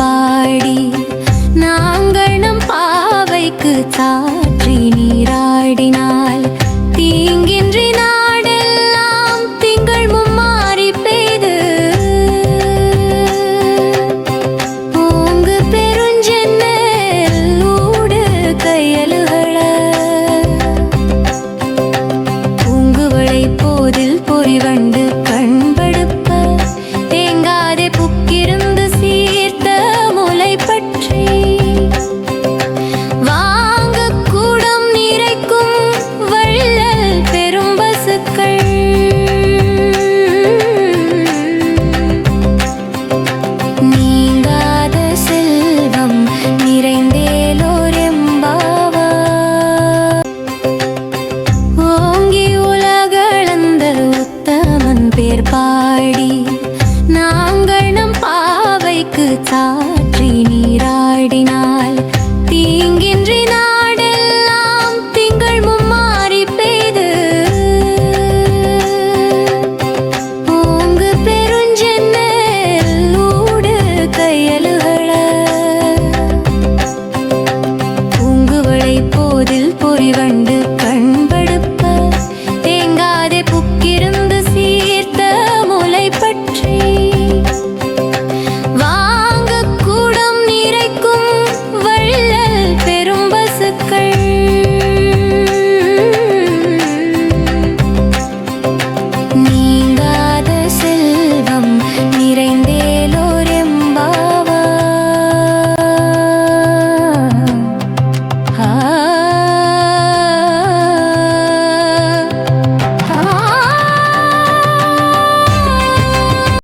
பாடி நாங்கள் நம் பாவைக்கு சாற்றி நீராடினார். நீராடி நாங்கள் நம் பாவைக்கு சாற்றி நீராடினால் தீங்கின்றி நாடெல்லாம் திங்கள் மும்மாறி பெய்து. ஓங்கு பெருஞ்சென்னல் ஊடு கையலுகள உங்குவளை போதில் பொறிவண்ட